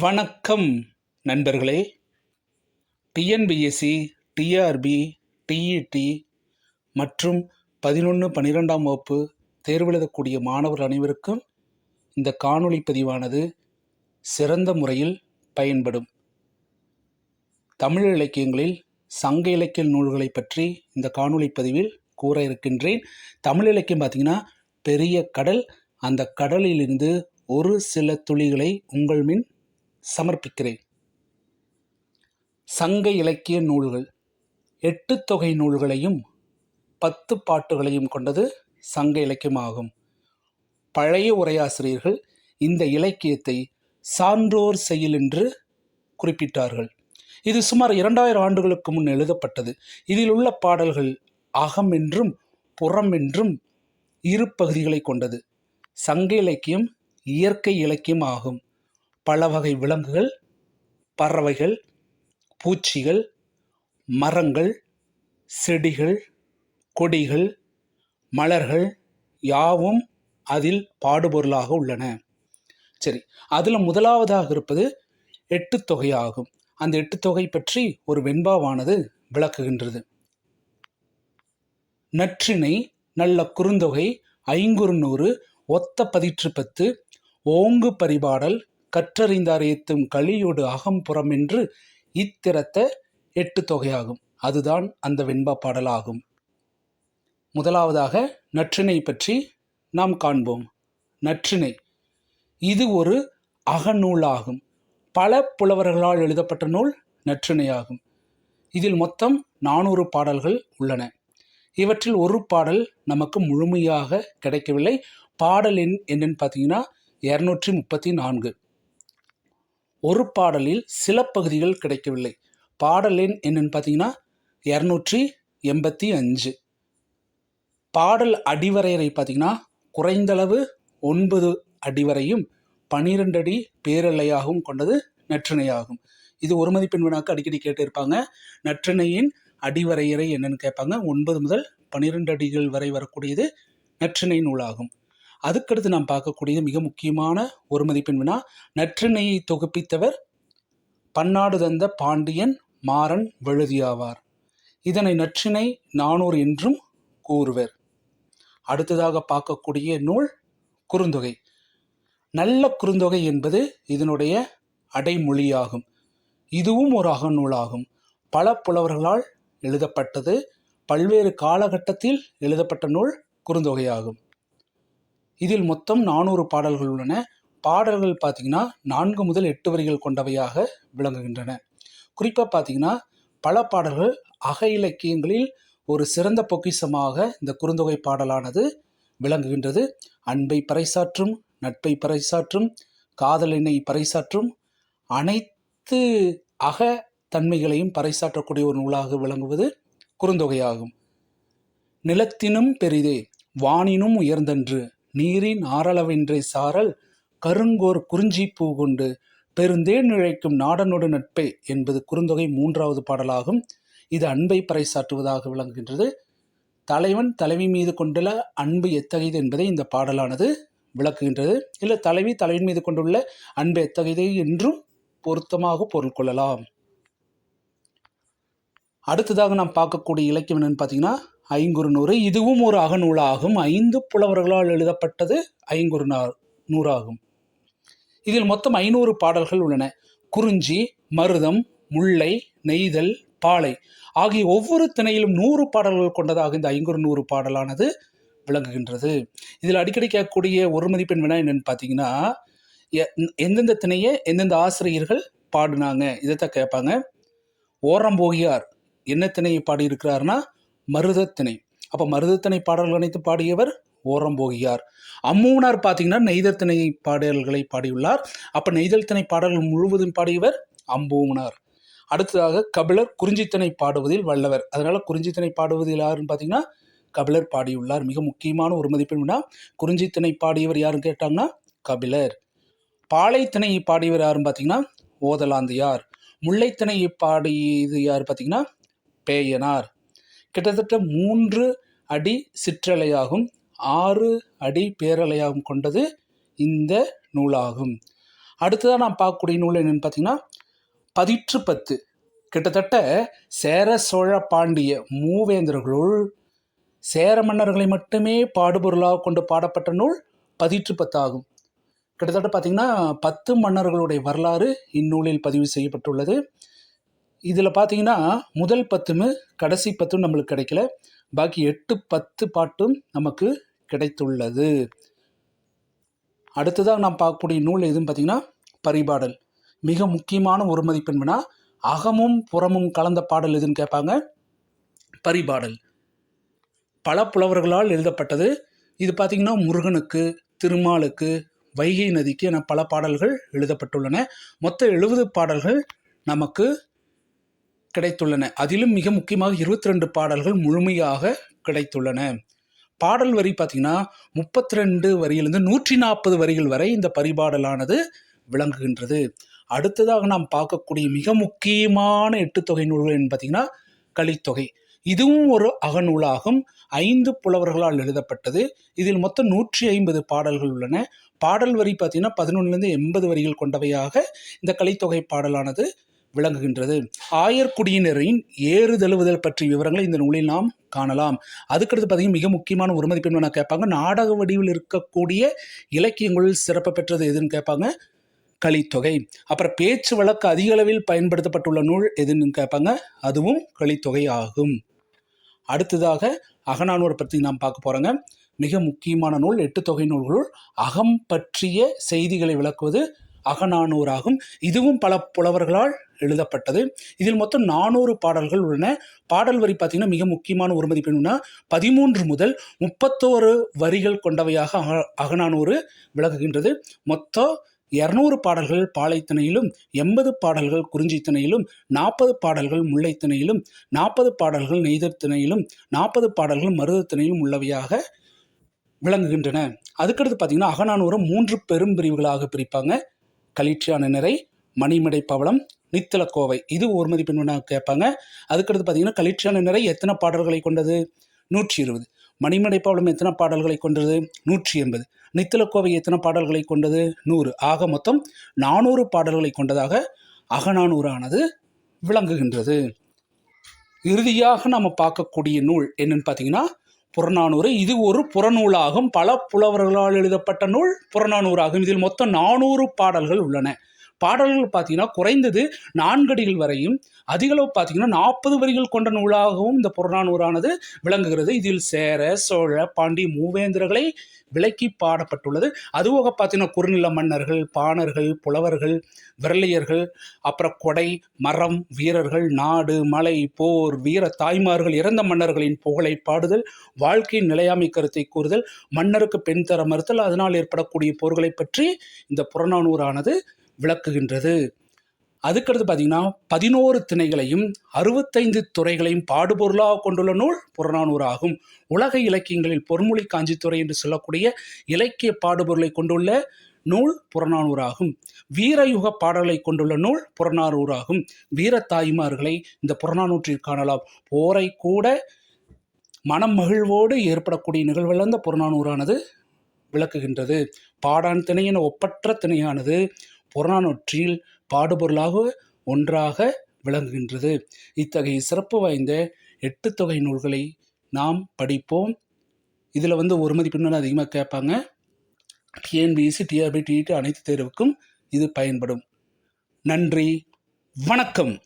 வணக்கம் நண்பர்களே. TNPSC TRP TET மற்றும் பதினொன்று பன்னிரெண்டாம் வகுப்பு தேர்வெழுதக்கூடிய மாணவர் மாணவர்கள் அனைவருக்கும் இந்த காணொளி பதிவானது சிறந்த முறையில் பயன்படும். தமிழ் இலக்கியங்களில் சங்க இலக்கிய நூல்களை பற்றி இந்த காணொளி பதிவில் கூற இருக்கின்றேன். தமிழ் இலக்கியம் பார்த்திங்கன்னா பெரிய கடல். அந்த கடலிலிருந்து ஒரு சில துளிகளை உங்கள் மின் சமர்ப்பிக்கிறேன். சங்க இலக்கிய நூல்கள் எட்டு தொகை நூல்களையும் பத்து பாட்டுகளையும் கொண்டது சங்க இலக்கியமாகும். பழைய உரையாசிரியர்கள் இந்த இலக்கியத்தை சான்றோர் செயல் என்று குறிப்பிட்டார்கள். இது சுமார் இரண்டாயிரம் ஆண்டுகளுக்கு முன் எழுதப்பட்டது. இதில் உள்ள பாடல்கள் அகம் என்றும் புறம் என்றும் இரு பகுதிகளை கொண்டது. சங்க இலக்கியம் இயற்கை இலக்கியம் ஆகும். பல வகை விலங்குகள் பறவைகள் பூச்சிகள் மரங்கள் செடிகள் கொடிகள் மலர்கள் யாவும் அதில் பாடுபொருளாக உள்ளன. சரி அதில் முதலாவதாக இருப்பது எட்டு தொகையாகும். அந்த எட்டு தொகை பற்றி ஒரு வெண்பாவானது விளக்குகின்றது. நற்றினை நல்ல குறுந்தொகை ஐங்குறுநூறு ஒத்த பதிற்று பத்து ஓங்கு பரிபாடல் கற்றறிந்தார் ஏத்தும் களியோடு அகம்புறம் என்று இத்திரத்த எட்டு தொகையாகும். அதுதான் அந்த வெண்பா பாடலாகும். முதலாவதாக நற்றினை பற்றி நாம் காண்போம். நற்றினை. இது ஒரு அகநூலாகும். பல புலவர்களால் எழுதப்பட்ட நூல் நற்றிணையாகும் இதில் மொத்தம் நானூறு பாடல்கள் உள்ளன. இவற்றில் ஒரு பாடல் நமக்கு முழுமையாக கிடைக்கவில்லை. பாடல் எண் என்னன்னு பார்த்தீங்கன்னா இரநூற்றி முப்பத்தி நான்கு. ஒரு பாடலில் சில பகுதிகள் கிடைக்கவில்லை. பாடல் எண் என்னன்னு பார்த்தீங்கன்னா இரநூற்றி எண்பத்தி அஞ்சு. பாடல் அடிவரையறை பார்த்தீங்கன்னா குறைந்தளவு ஒன்பது அடிவரையும் பனிரெண்டு அடி பேரலையாகவும் கொண்டது நற்றிணையாகும். இது ஒரு மதிப்பெண் வினாக்கு அடிக்கடி கேட்டிருப்பாங்க. நற்றிணையின் அடிவரையறை என்னன்னு கேட்பாங்க. ஒன்பது முதல் பனிரெண்டு அடிகள் வரை வரக்கூடியது நற்றிணை நூலாகும். அதுக்கடுத்து நாம் பார்க்கக்கூடியது மிக முக்கியமான ஒரு மதிப்பெண் வினா நற்றிணையை தொகுப்பித்தவர் பன்னாடு தந்த பாண்டியன் மாறன் வழுதியாவார். இதனை நற்றிணை நானூறு என்றும் கூறுவர். அடுத்ததாக பார்க்கக்கூடிய நூல் குறுந்தொகை. நல்ல குறுந்தொகை என்பது இதனுடைய அடைமொழியாகும். இதுவும் ஒரு அகநூலாகும். பல புலவர்களால் எழுதப்பட்டது. பல்வேறு காலகட்டத்தில் எழுதப்பட்ட நூல் குறுந்தொகையாகும். இதில் மொத்தம் நானூறு பாடல்கள் உள்ளன. பாடல்கள் பார்த்தீங்கன்னா நான்கு முதல் எட்டு வரிகள் கொண்டவையாக விளங்குகின்றன. குறிப்பாக பார்த்திங்கன்னா பல பாடல்கள் அக இலக்கியங்களில் ஒரு சிறந்த பொக்கிஷமாக இந்த குறுந்தொகை பாடலானது விளங்குகின்றது. அன்பை பறைசாற்றும் நட்பை பறைசாற்றும் காதலினை பறைசாற்றும் அனைத்து அக தன்மைகளையும் பறைசாற்றக்கூடிய ஒரு நூலாக விளங்குவது குறுந்தொகையாகும். நிலத்தினும் பெரிதே வானினும் உயர்ந்தன்று நீரின் ஆரளவின்றி சாரல் கருங்கோர் குறிஞ்சி பூ கொண்டு பெருந்தேன் இழைக்கும் நாடனோடு நட்பே என்பது குறுந்தொகை மூன்றாவது பாடலாகும். இது அன்பை பறைசாற்றுவதாக விளங்குகின்றது. தலைவன் தலைவி மீது கொண்டுள்ள அன்பு எத்தகையது என்பதை இந்த பாடலானது விளக்குகின்றது. இல்லை தலைவி தலைவின் மீது கொண்டுள்ள அன்பு எத்தகையது என்றும் பொருத்தமாக பொருள் கொள்ளலாம். அடுத்ததாக நாம் பார்க்கக்கூடிய இலக்கியம் என்னன்னு பார்த்தீங்கன்னா ஐங்குறுநூறு. இதுவும் ஒரு அகநூலாகும். ஐந்து புலவர்களால் எழுதப்பட்டது ஐங்குறுநார் நூறாகும். இதில் மொத்தம் ஐநூறு பாடல்கள் உள்ளன. குறிஞ்சி மருதம் முல்லை நெய்தல் பாலை ஆகிய ஒவ்வொரு திணையிலும் நூறு பாடல்கள் கொண்டதாக இந்த ஐங்குறு நூறு பாடலானது விளங்குகின்றது. இதில் அடிக்கடி கேட்கக்கூடிய ஒரு மதிப்பெண் வினா என்னன்னு பார்த்தீங்கன்னா எந்தெந்த திணையை எந்தெந்த ஆசிரியர்கள் பாடினாங்க? இதைத்தான் கேட்பாங்க. ஓரம்போகியார் என்ன திணையை பாடியிருக்கிறார்னா மருதத்திணை அப்போ மருதத்திணை பாடல்கள் அனைத்து பாடியவர் ஓரம்போகியார். அம்மூனார் பார்த்தீங்கன்னா நெய்தல் திணை பாடல்களை பாடியுள்ளார். அப்போ நெய்தல் திணை பாடல்கள் முழுவதும் பாடியவர் அம்பூனார் அடுத்ததாக கபிலர் குறிஞ்சித்தனை பாடுவதில் வல்லவர். அதனால் குறிஞ்சித்தனை பாடுவதில் யாருன்னு பார்த்தீங்கன்னா கபிலர் பாடியுள்ளார். மிக முக்கியமான ஒரு மதிப்பெண்னா குறிஞ்சித்தனை பாடியவர் யாருன்னு கேட்டாங்கன்னா கபிலர். பாலைத்திணையை பாடியவர் யாருன்னு பார்த்தீங்கன்னா ஓதலாந்தியார். முல்லைத்திணையை பாடியது யார் பார்த்தீங்கன்னா பேயனார். கிட்டத்தட்ட மூன்று அடி சிற்றலையாகும் ஆறு அடி பேரலையாகவும் கொண்டது இந்த நூலாகும். அடுத்ததாக நான் பார்க்கக்கூடிய நூல் என்னென்னு பார்த்தீங்கன்னா பதிற்று பத்து. கிட்டத்தட்ட சேர சோழ பாண்டிய மூவேந்தர்களுள் சேர மன்னர்களை மட்டுமே பாடுபொருளாக கொண்டு பாடப்பட்ட நூல் பதிற்று பத்தாகும். கிட்டத்தட்ட பார்த்தீங்கன்னா பத்து மன்னர்களுடைய வரலாறு இந்நூலில் பதிவு செய்யப்பட்டுள்ளது. இதில் பார்த்தீங்கன்னா முதல் பத்துமே கடைசி பத்தும் நம்மளுக்கு கிடைக்கல. பாக்கி எட்டு பத்து பாட்டும் நமக்கு கிடைத்துள்ளது. அடுத்ததாக நாம் பார்க்கக்கூடிய நூல் எதுன்னு பார்த்தீங்கன்னா பரிபாடல். மிக முக்கியமான ஒரு மதிப்பெண்னா அகமும் புறமும் கலந்த பாடல் எதுன்னு கேட்பாங்க? பரிபாடல். பல புலவர்களால் எழுதப்பட்டது. இது பார்த்திங்கன்னா முருகனுக்கு திருமாலுக்கு வைகை நதிக்கு என பல பாடல்கள் எழுதப்பட்டுள்ளன. மொத்த எழுபது பாடல்கள் நமக்கு கிடைத்துள்ளன. அதிலும் மிக முக்கியமாக இருபத்தி ரெண்டு பாடல்கள் முழுமையாக கிடைத்துள்ளன. பாடல் வரி பார்த்தீங்கன்னா முப்பத்தி ரெண்டு வரியிலிருந்து நூற்றி நாற்பது வரிகள் வரை இந்த பரிபாடலானது விளங்குகின்றது. அடுத்ததாக நாம் பார்க்கக்கூடிய மிக முக்கியமான எட்டு தொகை நூல்கள் பார்த்தீங்கன்னா கலித்தொகை. இதுவும் ஒரு அகநூலாகும். ஐந்து புலவர்களால் எழுதப்பட்டது. இதில் மொத்தம் நூற்றி ஐம்பது பாடல்கள் உள்ளன. பாடல் வரி பார்த்தீங்கன்னா பதினொன்றுலேருந்து எண்பது வரிகள் கொண்டவையாக இந்த கலித்தொகை பாடலானது விளங்குகின்றது. ஆயர்குடியினரின் ஏறுதழுவுதல் பற்றிய விவரங்களை இந்த நூலில் நாம் காணலாம். அதுக்கடுத்து பார்த்தீங்கன்னா மிக முக்கியமான ஒரு மதிப்பெண் கேட்பாங்க. நாடக வடிவில் இருக்கக்கூடிய இலக்கியங்களில் சிறப்பு பெற்றது எதுன்னு கேட்பாங்க? கலித்தொகை. அப்புறம் பேச்சு வழக்கு அதிக அளவில் பயன்படுத்தப்பட்டுள்ள நூல் எதுன்னு கேட்பாங்க? அதுவும் கலித்தொகை ஆகும். அடுத்ததாக அகநானூர் பற்றி நாம் பார்க்க போகிறோங்க மிக முக்கியமான நூல் எட்டு தொகை நூல்களுள் அகம் பற்றிய செய்திகளை விளக்குவது அகநானூறாகும். இதுவும் பல புலவர்களால் எழுதப்பட்டது. இதில் மொத்தம் நானூறு பாடல்கள் உள்ளன. பாடல் வரி பார்த்தீங்கன்னா மிக முக்கியமான ஒரு மதிப்பெண்னா பதிமூன்று முதல் முப்பத்தோரு வரிகள் கொண்டவையாக அக அகநானூறு விளக்குகின்றது. மொத்தம் இரநூறு பாடல்கள் பாலைத்திணையிலும் எண்பது பாடல்கள் குறிஞ்சித்திணையிலும் நாற்பது பாடல்கள் முல்லைத்திணையிலும் நாற்பது பாடல்கள் நெய்தத்திணையிலும் நாற்பது பாடல்கள் மருதத்திணையிலும் உள்ளவையாக விளங்குகின்றன. அதுக்கடுத்து பார்த்தீங்கன்னா அகநானூறு மூன்று பெரும் பிரிவுகளாக பிரிப்பாங்க. களிற்றியான நிறை மணிமடை பவளம் நித்தலக்கோவை. இது ஒரு மதிப்பெண்ணாக கேட்பாங்க. அதுக்கடுத்து பார்த்தீங்கன்னா களிற்றியான நிறை எத்தனை பாடல்களை கொண்டது? நூற்றி இருபது மணிமடை பவளம் எத்தனை பாடல்களை கொண்டது? நூற்றி எண்பது நித்திலக்கோவை எத்தனை பாடல்களை கொண்டது? நூறு. ஆக மொத்தம் நானூறு பாடல்களை கொண்டதாக அகநானூறானது விளங்குகின்றது. இறுதியாக நம்ம பார்க்கக்கூடிய நூல் என்னன்னு பார்த்தீங்கன்னா புறநானூறு. இது ஒரு புறநூலாகும். பல புலவர்களால் எழுதப்பட்ட நூல் புறநானூறாகும். இதில் மொத்தம் நானூறு பாடல்கள் உள்ளன. பாடல்கள் பார்த்தீங்கன்னா குறைந்தது நான்கடிகள் வரையும் அதிகளவு பார்த்தீங்கன்னா நாற்பது வரிகள் கொண்ட நூலாகவும் இந்த புறநானூறானது விளங்குகிறது. இதில் சேர சோழ பாண்டி மூவேந்தர்களை விலக்கி பாடப்பட்டுள்ளது. அதுவாக பார்த்தீங்கன்னா குறுநில மன்னர்கள் பாணர்கள் புலவர்கள் விரலியர்கள் அப்புறம் கொடை மரம் வீரர்கள் நாடு மலை போர் வீர தாய்மார்கள் இறந்த மன்னர்களின் புகழை பாடுதல் வாழ்க்கையின் நிலையாமை கருத்தை கூறுதல் மன்னருக்கு பெண் தர மறுத்தல் அதனால் ஏற்படக்கூடிய போர்களை பற்றி இந்த புறநானூறானது விளக்குகின்றது. அதுக்கடுத்து பார்த்தீங்கன்னா பதினோரு திணைகளையும் அறுபத்தைந்து துறைகளையும் பாடுபொருளாக கொண்டுள்ள நூல் புறநானூறு ஆகும் உலக இலக்கியங்களில் பொன்மொழி காஞ்சித்துறை என்று சொல்லக்கூடிய இலக்கிய பாடுபொருளை கொண்டுள்ள நூல் புறநானூறாகும். வீரயுக பாடலை கொண்டுள்ள நூல் புறநானூறாகும். வீர தாய்மார்களை இந்த புறநானூற்றில் காணலாம். போரை கூட மனம் மகிழ்வோடு ஏற்படக்கூடிய நிகழ்வுகள் அந்த புறநானூறானது விளக்குகின்றது. பாடான் திணையின் ஒப்பற்ற திணையானது புறநானூற்றில் பாடுபொருளாக ஒன்றாக விளங்குகின்றது. இத்தகைய சிறப்பு வாய்ந்த எட்டு தொகை நூல்களை நாம் படிப்போம். இதில் வந்து ஒரு மதிப்பெண்ணு அதிகமாக கேட்பாங்க. டிஎன்பிஎஸ்சி டிஆர்பி டிஇடி அனைத்து தேர்வுக்கும் இது பயன்படும். நன்றி. வணக்கம்.